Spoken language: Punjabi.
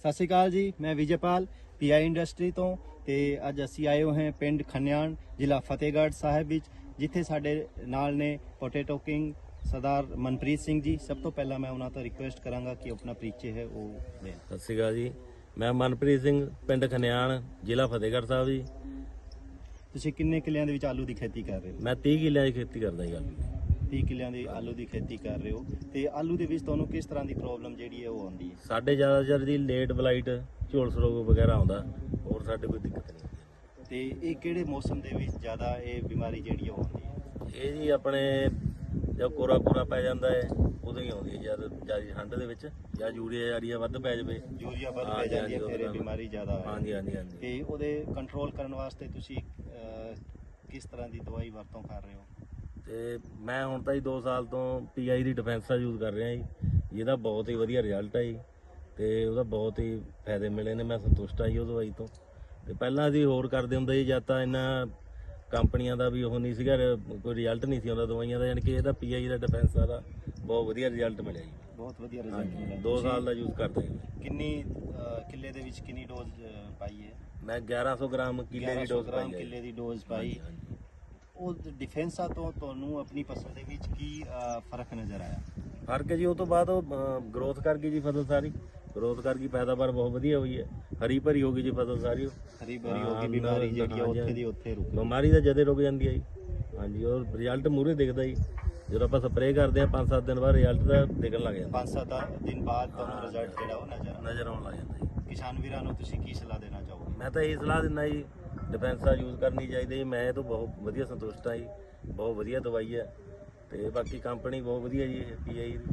ਸਤਿ ਸ਼੍ਰੀ ਅਕਾਲ ਜੀ ਮੈਂ ਵਿਜੇਪਾਲ ਪੀਆਈ ਇੰਡਸਟਰੀ ਤੋਂ ਤੇ ਅੱਜ ਅਸੀਂ ਆਏ ਹੋਏ ਹਾਂ ਪਿੰਡ ਖੰਨਿਆਣ ਜ਼ਿਲ੍ਹਾ ਫਤਿਹਗੜ੍ਹ ਸਾਹਿਬ ਵਿੱਚ ਜਿੱਥੇ ਸਾਡੇ ਨਾਲ ਨੇ ਪੋਟੇਟੋ ਕਿੰਗ ਸਰਦਾਰ ਮਨਪ੍ਰੀਤ ਸਿੰਘ ਜੀ। ਸਭ ਤੋਂ ਪਹਿਲਾਂ ਮੈਂ ਉਹਨਾਂ ਤੋਂ ਰਿਕੁਐਸਟ ਕਰਾਂਗਾ ਕਿ ਆਪਣਾ ਪਰਿਚੈ ਹੈ ਉਹ ਦੇਣ ਸਤਿ ਸ਼੍ਰੀ ਅਕਾਲ ਜੀ ਮੈਂ ਮਨਪ੍ਰੀਤ ਸਿੰਘ ਪਿੰਡ ਖਨਿਆਣ ਜ਼ਿਲ੍ਹਾ ਫਤਿਹਗੜ੍ਹ ਸਾਹਿਬ ਜੀ। ਤੁਸੀਂ ਕਿੰਨੇ ਕਿੱਲਿਆਂ ਦੇ ਵਿੱਚ ਆਲੂ ਦੀ ਖੇਤੀ ਕਰ ਰਹੇ ਹੋ? ਮੈਂ 30 ਕਿੱਲਿਆਂ ਦੀ ਖੇਤੀ ਕਰਦਾ ਜੀ ਆਲੂ ਦੀ। 30 ਕਿੱਲਿਆਂ ਦੀ ਆਲੂ ਦੀ ਖੇਤੀ ਕਰ ਰਹੇ ਹੋ ਤੇ ਆਲੂ ਦੇ ਵਿੱਚ ਤੁਹਾਨੂੰ ਕਿਸ ਤਰ੍ਹਾਂ ਦੀ ਪ੍ਰੋਬਲਮ ਜਿਹੜੀ ਹੈ ਉਹ ਆਉਂਦੀ ਹੈ? ਸਾਡੇ ਜ਼ਿਆਦਾਤਰ ਦੀ ਲੇਟ ਬਲਾਈਟ ਝੋਲਸ ਰੋਗ ਵਗੈਰਾ ਆਉਂਦਾ ਹੋਰ ਸਾਡੇ ਕੋਈ ਦਿੱਕਤ ਨਹੀਂ। ਤੇ ਇਹ ਕਿਹੜੇ ਮੌਸਮ ਦੇ ਵਿੱਚ ਜ਼ਿਆਦਾ ਇਹ ਬਿਮਾਰੀ ਜਿਹੜੀ ਉਹ ਆਉਂਦੀ ਹੈ? ਇਹ ਜੀ ਆਪਣੇ ਜਦ ਕੋਰਾ ਕੋਰਾ ਪੈ ਜਾਂਦਾ ਹੈ ਉਦੋਂ ਹੀ ਆਉਂਦੀ ਹੈ ਜਦ ਜ਼ਿਆਦਾ ਠੰਡ ਦੇ ਵਿੱਚ ਜਾਂ ਯੂਰੀਆ ਯਾਰੀਆ ਵੱਧ ਪੈ ਜਾਵੇ। ਯੂਰੀਆ ਵੱਧ ਪੈ ਜਾਂਦੀ ਹੈ ਫਿਰ ਇਹ ਬਿਮਾਰੀ ਜ਼ਿਆਦਾ ਹਾਂਜੀ ਹਾਂਜੀ ਹਾਂਜੀ। ਤੇ ਉਹਦੇ ਕੰਟਰੋਲ ਕਰਨ ਵਾਸਤੇ ਤੁਸੀਂ ਕਿਸ ਤਰ੍ਹਾਂ ਦੀ ਦਵਾਈ ਵਰਤੋਂ ਕਰ ਰਹੇ ਹੋ? ਤੇ ਮੈਂ ਹੁਣ ਤਾਂ ਜੀ 2 ਸਾਲ ਤੋਂ ਪੀਆਈ ਦੀ ਡਿਫੈਂਸਾ ਯੂਜ਼ ਕਰ ਰਿਹਾ ਜੀ। ਜਿਹਦਾ ਬਹੁਤ ਹੀ ਵਧੀਆ ਰਿਜ਼ਲਟ ਹੈ ਜੀ। ਤੇ ਉਹਦਾ ਬਹੁਤ ਹੀ ਫਾਇਦੇ ਮਿਲੇ ਨੇ ਮੈਂ ਸੰਤੁਸ਼ਟ ਹਾਂ ਜੀ ਉਹ ਦਵਾਈ ਤੋਂ। ਤੇ ਪਹਿਲਾਂ ਅਸੀਂ ਹੋਰ ਕਰਦੇ ਹੁੰਦੇ ਜੀ ਜਦ ਤਾਂ ਇਹਨਾਂ ਕੰਪਨੀਆਂ ਦਾ ਵੀ ਉਹ ਨਹੀਂ ਸੀਗਾ ਕੋਈ ਰਿਜ਼ਲਟ ਨਹੀਂ ਸੀ ਆਉਂਦਾ ਦਵਾਈਆਂ ਦਾ ਯਾਨੀ ਕਿ ਇਹਦਾ ਪੀਆਈ ਦਾ ਡਿਫੈਂਸਾ ਦਾ ਬਹੁਤ ਵਧੀਆ ਰਿਜ਼ਲਟ ਮਿਲਿਆ ਜੀ। ਬਹੁਤ ਵਧੀਆ ਰਿਜ਼ਲਟ ਮਿਲਿਆ। 2 ਸਾਲ ਦਾ ਯੂਜ਼ ਕਰਦਾ ਜੀ। ਕਿੰਨੀ ਕਿੱਲੇ ਦੇ ਵਿੱਚ ਕਿੰਨੀ ਡੋਜ਼ ਪਾਈ ਹੈ? ਮੈਂ 1100 ਗ੍ਰਾਮ ਕਿੱਲੇ ਦੀ 1100 ਡੋਜ਼ ਪਾਈ ਹੈ ਕਿੱਲੇ ਜੀ। ਦੀ ਡੋਜ਼ ਪਾਈ। ਉਹ ਡਿਫੈਂਸਾ ਤੋਂ ਤੁਹਾਨੂੰ ਆਪਣੀ ਫਸਲ ਦੇ ਵਿੱਚ ਕੀ ਫ਼ਰਕ ਨਜ਼ਰ ਆਇਆ? ਫ਼ਰਕ ਜੀ ਉਹ ਤੋਂ ਬਾਅਦ ਉਹ ਗਰੋਥ ਕਰ ਗਈ ਜੀ ਫਸਲ ਸਾਰੀ। ਗਰੋਥ ਕਰ ਗਈ ਪੈਦਾਵਾਰ ਬਹੁਤ ਵਧੀਆ ਹੋਈ ਹੈ। ਹਰੀ ਭਰੀ ਹੋ ਗਈ ਜੀ ਫਸਲ ਸਾਰੀ। ਹਰੀ ਭਰੀ ਹੋ ਗਈ ਬਿਮਾਰੀ ਜਿਹੜੀ ਉੱਥੇ ਦੀ ਉੱਥੇ ਰੁਕ ਗਈ। ਬਿਮਾਰੀ ਤਾਂ ਜਦੇ ਰੁਕ ਜਾਂਦੀ ਹੈ ਜੀ। ਹਾਂਜੀ ਉਹ ਰਿਜ਼ਲਟ ਮੂਰੇ ਦਿਖਦਾ ਜੀ। ਜਦੋਂ ਆਪਾਂ ਸਪਰੇਅ ਕਰਦੇ ਆ 5-7 ਦਿਨ ਬਾਅਦ ਰਿਜ਼ਲਟ ਦਾ ਦਿਖਣ ਲੱਗ ਜਾਂਦਾ। ਪੰਜ ਸੱਤ ਦਿਨ ਬਾਅਦ ਤੁਹਾਨੂੰ ਰਿਜ਼ਲਟ ਜਿਹੜਾ ਉਹ ਨਜ਼ਰ ਆਉਣ ਲੱਗ ਜਾਂਦਾ ਜੀ। ਕਿਸਾਨ ਵੀਰਾਂ ਨੂੰ ਤੁਸੀਂ ਕੀ ਸਲਾਹ ਦੇਣਾ ਚਾਹੋਗੇ? ਮੈਂ ਤਾਂ ਇਹ ਸਲਾਹ ਦਿੰਦਾ ਜੀ ਡਿਫੈਂਸਾ ਯੂਜ਼ ਕਰਨੀ ਚਾਹੀਦੀ ਜੀ। ਮੈਂ ਇਹ ਤੋਂ ਬਹੁਤ ਵਧੀਆ ਸੰਤੁਸ਼ਟ ਹਾਂ ਜੀ। ਬਹੁਤ ਵਧੀਆ ਦਵਾਈ ਹੈ। ਤੇ ਬਾਕੀ ਕੰਪਨੀ ਬਹੁਤ ਵਧੀਆ ਜੀ ਪੀਆਈ ਦੀ।